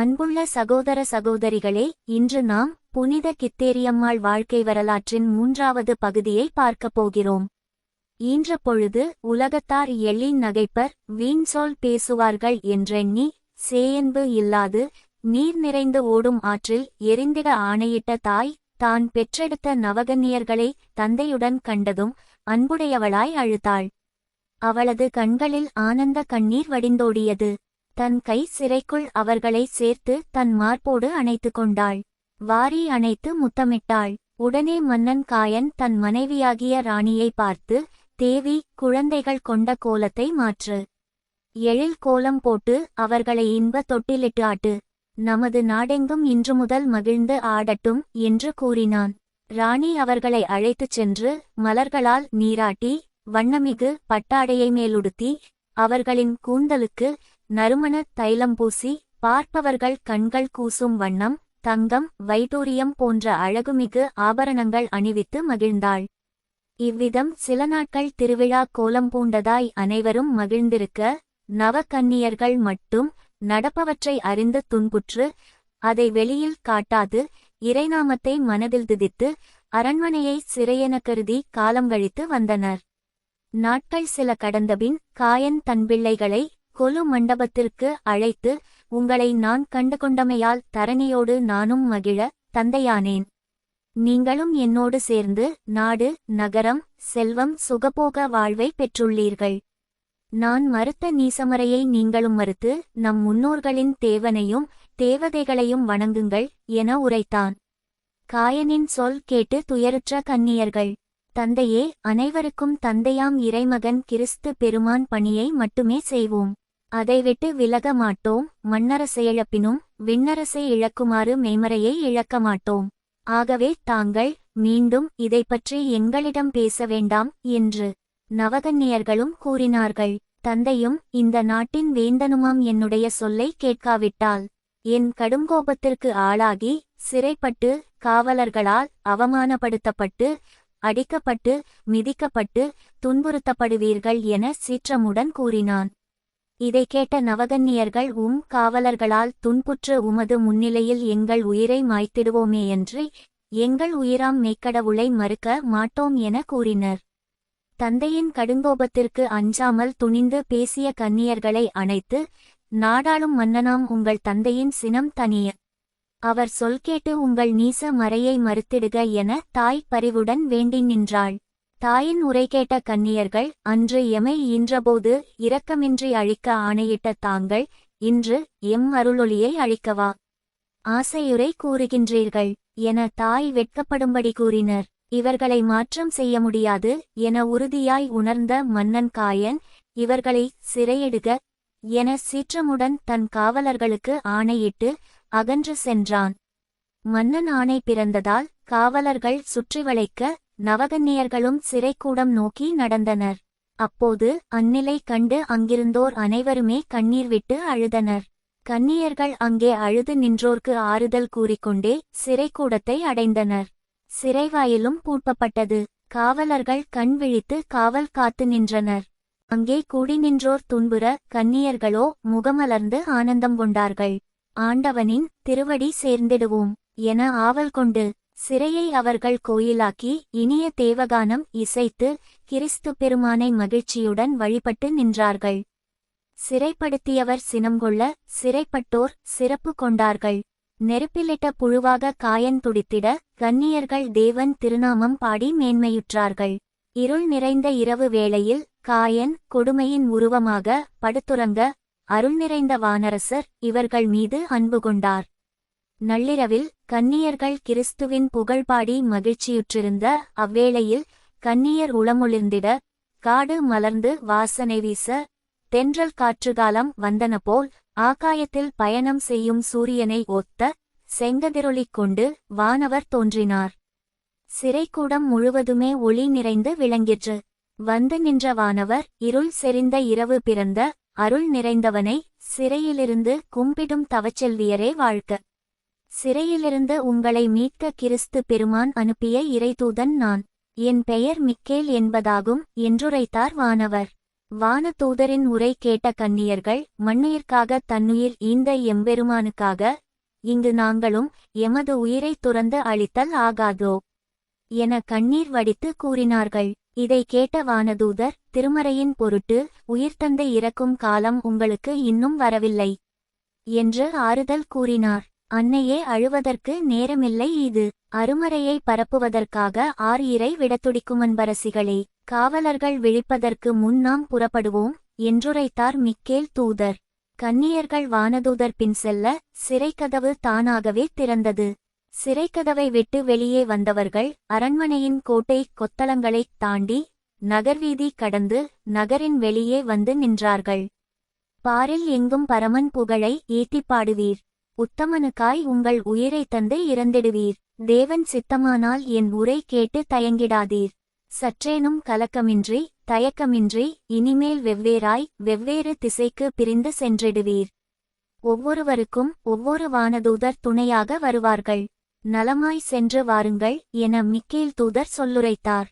அன்புள்ள சகோதர சகோதரிகளே இன்று நாம் புனித கித்தேரியம்மாள் வாழ்க்கை வரலாற்றின் மூன்றாவது பகுதியை பார்க்கப் போகிறோம். ஈன்ற பொழுது உலகத்தார் எள்ளின் நகைப்பர் வீண்சொல் பேசுவார்கள் என்றெண்ணி சேயன்பு இல்லாது நீர் நிறைந்து ஓடும் ஆற்றில் எரிந்திட ஆணையிட்ட தாய் தான் பெற்றெடுத்த நவகன்னியர்களை தந்தையுடன் கண்டதும் அன்புடையவளாய் அழுத்தாள் அவளது கண்களில் ஆனந்த கண்ணீர் வடிந்தோடியது. தன் கை சிறைக்குள் அவர்களை சேர்த்து தன் மார்போடு அணைத்து கொண்டாள். வாரி அணைத்து முத்தமிட்டாள். உடனே மன்னன் காயன் தன் மனைவியாகிய ராணியை பார்த்து தேவி குழந்தைகள் கொண்ட கோலத்தை மாற்று. எழில் கோலம் போட்டு அவர்களை இன்ப தொட்டிலிட்டு ஆட்டு. நமது நாடெங்கும் இன்று முதல் மகிழ்ந்து ஆடட்டும் என்று கூறினான். ராணி அவர்களை அழைத்துச் சென்று மலர்களால் நீராட்டி வண்ணமிகு பட்டாடையை மேலுடுத்தி அவர்களின் கூந்தலுக்கு நறுமண தைலம் பூசி பார்ப்பவர்கள் கண்கள் கூசும் வண்ணம் தங்கம் வைடூரியம் போன்ற அழகுமிகு ஆபரணங்கள் அணிவித்து மகிழ்ந்தாள். இவ்விதம் சில நாட்கள் திருவிழா கோலம் பூண்டதாய் அனைவரும் மகிழ்ந்திருக்க நவக்கன்னியர்கள் மட்டும் நடப்பவற்றை அறிந்து துன்புற்று அதை வெளியில் காட்டாது இறைநாமத்தை மனதில் திதித்து அரண்மனையை சிறையென கருதி காலம் கழித்து வந்தனர். நாட்கள் சில கடந்தபின் காயன் தன் பிள்ளைகளை கொலு மண்டபத்திற்கு அழைத்து உங்களை நான் கண்டுகொண்டமையால் தரணியோடு நானும் மகிழ தந்தையானேன். நீங்களும் என்னோடு சேர்ந்து நாடு நகரம் செல்வம் சுகபோக வாழ்வை பெற்றுள்ளீர்கள். நான் மறுத்த நீசமறையை நீங்களும் மறுத்து நம் முன்னோர்களின் தேவனையும் தேவதைகளையும் வணங்குங்கள் என உரைத்தான். காயனின் சொல் கேட்டு துயருற்ற கன்னியர்கள் தந்தையே அனைவருக்கும் தந்தையாம் இறைமகன் கிறிஸ்து பெருமான் பணியை மட்டுமே செய்வோம். அதை விட்டு விலக மாட்டோம். மன்னரசை இழப்பினும் விண்ணரசை இழக்குமாறு மெய்மறையை இழக்க மாட்டோம். ஆகவே தாங்கள் மீண்டும் இதை பற்றி எங்களிடம் பேச வேண்டாம் என்று நவகன்னியர்களும் கூறினார்கள். தந்தையும் இந்த நாட்டின் வேந்தனுமாம் என்னுடைய சொல்லை கேட்காவிட்டால் என் கடுங்கோபத்திற்கு ஆளாகி சிறைப்பட்டு காவலர்களால் அவமானப்படுத்தப்பட்டு அடிக்கப்பட்டு மிதிக்கப்பட்டு துன்புறுத்தப்படுவீர்கள் என சீற்றமுடன் கூறினான். இதை கேட்ட நவகன்னியர்கள் உம் காவலர்களால் துன்புற்று உமது முன்னிலையில் எங்கள் உயிரை மாய்த்திடுவோமே என்று எங்கள் உயிராம் மெய்க்கடவுளை மறுக்க மாட்டோம் என கூறினர். தந்தையின் கடுங்கோபத்திற்கு அஞ்சாமல் துணிந்து பேசிய கன்னியர்களை அணைத்து நாடாளும் மன்னனாம் உங்கள் தந்தையின் சினம் தனிய. அவர் சொல் கேட்டு உங்கள் நீச மறையை மறுத்திடுக என தாய் பரிவுடன் வேண்டி நின்றாள். தாயின் உரை கேட்ட கன்னியர்கள் அன்று எமை ஈன்றபோது இரக்கமின்றி அழிக்க ஆணையிட்ட தாங்கள் இன்று எம் அருளொளியை அழிக்கவா? ஆசையுரை கூறுகின்றீர்கள். என தாய் வெட்கப்படும்படி கூறினர். இவர்களை மாற்றம் செய்ய முடியாது என உறுதியாய் உணர்ந்த மன்னன் காயன் இவர்களை சிறையிடுக என சீற்றமுடன் தன் காவலர்களுக்கு ஆணையிட்டு அகன்று சென்றான். மன்னன் ஆணை பிறந்ததால் காவலர்கள் சுற்றி வளைக்க நவகன்னியர்களும் சிறைக்கூடம் நோக்கி நடந்தனர். அப்போது அந்நிலை கண்டு அங்கிருந்தோர் அனைவருமே கண்ணீர் விட்டு அழுதனர். கன்னியர்கள் அங்கே அழுது நின்றோர்க்கு ஆறுதல் கூறிக்கொண்டே சிறைக்கூடத்தை அடைந்தனர். சிறைவாயிலும் பூட்டப்பட்டது. காவலர்கள் கண் விழித்து காவல் காத்து நின்றனர். அங்கே கூடி நின்றோர் துன்புற கன்னியர்களோ முகமலர்ந்து ஆனந்தம் கொண்டார்கள். ஆண்டவனின் திருவடி சேர்ந்திடுவோம் என ஆவல் கொண்டு சிறையை அவர்கள் கோயிலாக்கி இனிய தேவகானம் இசைத்து கிறிஸ்து பெருமானை மகிழ்ச்சியுடன் வழிபட்டு நின்றார்கள். சிறைப்படுத்தியவர் சினங்கொள்ள சிறைப்பட்டோர் சிறப்பு கொண்டார்கள். நெருப்பிலிட்ட புழுவாக காயன் துடித்திட கன்னியர்கள் தேவன் திருநாமம் பாடி மேன்மையுற்றார்கள். இருள் நிறைந்த இரவு வேளையில் காயன் கொடுமையின் உருவமாக படுத்துறங்க அருள் நிறைந்த வானரசர் இவர்கள் மீது அன்பு கொண்டார். நள்ளிரவில் கன்னியர்கள் கிறிஸ்துவின் புகழ்பாடி மகிழ்ச்சியுற்றிருந்த அவ்வேளையில் கன்னியர் உளமுளிர்ந்திட காடு மலர்ந்து வாசனை வீச தென்றல் காற்றுகாலம் வந்தன போல் ஆகாயத்தில் பயணம் செய்யும் சூரியனை ஒத்த செங்கதிரொளிக் கொண்டு வானவர் தோன்றினார். சிறைக்கூடம் முழுவதுமே ஒளி நிறைந்து விளங்கிற்று. வந்து நின்ற வானவர் இருள் செறிந்த இரவு பிறந்த அருள் நிறைந்தவனை சிறையிலிருந்து கும்பிடும் தவச்செல்வியரே வாழ்க்க. சிறையிலிருந்து உங்களை மீட்க கிறிஸ்து பெருமான் அனுப்பிய இறைதூதன் நான். என் பெயர் மிக்கேல் என்பதாகும் என்றுரைத்தார் வானவர். வானதூதரின் உரை கேட்ட கன்னியர்கள் மண்ணுயிர்க்காக தன்னுயிர் ஈந்த எம்பெருமானுக்காக இங்கு நாங்களும் எமது உயிரை துறந்து அளித்தல் ஆகாதோ என கண்ணீர் வடித்து கூறினார்கள். இதை கேட்ட வானதூதர் திருமறையின் பொருட்டு உயிர்த்தந்தை இறக்கும் காலம் உங்களுக்கு இன்னும் வரவில்லை என்று ஆறுதல் கூறினார். அன்னையே அழுவதற்கு நேரமில்லை இது. அருமறையை பரப்புவதற்காக ஆர் இறை விடத்துடிக்குமன்பரசிகளே காவலர்கள் விழிப்பதற்கு முன் நாம் புறப்படுவோம் என்றுரைத்தார் மிக்கேல் தூதர். கன்னியர்கள் வானதூதர் பின் செல்ல சிறைக்கதவு தானாகவே திறந்தது. சிறைக்கதவை விட்டு வெளியே வந்தவர்கள் அரண்மனையின் கோட்டை கொத்தளங்களைத் தாண்டி நகர்வீதி கடந்து நகரின் வெளியே வந்து நின்றார்கள். பாரில் எங்கும் பரமன் புகழை ஏத்திப் பாடுவீர். உத்தமனுக்காய் உங்கள் உயிரை தந்து இறந்திடுவீர். தேவன் சித்தமானால் என் உரை கேட்டு தயங்கிடாதீர். சற்றேனும் கலக்கமின்றி தயக்கமின்றி இனிமேல் வெவ்வேறாய் வெவ்வேறு திசைக்கு பிரிந்து சென்றிடுவீர். ஒவ்வொருவருக்கும் ஒவ்வொரு வானதூதர் துணையாக வருவார்கள். நலமாய் சென்று வாருங்கள் என மிக்கேல் தூதர் சொல்லுரைத்தார்.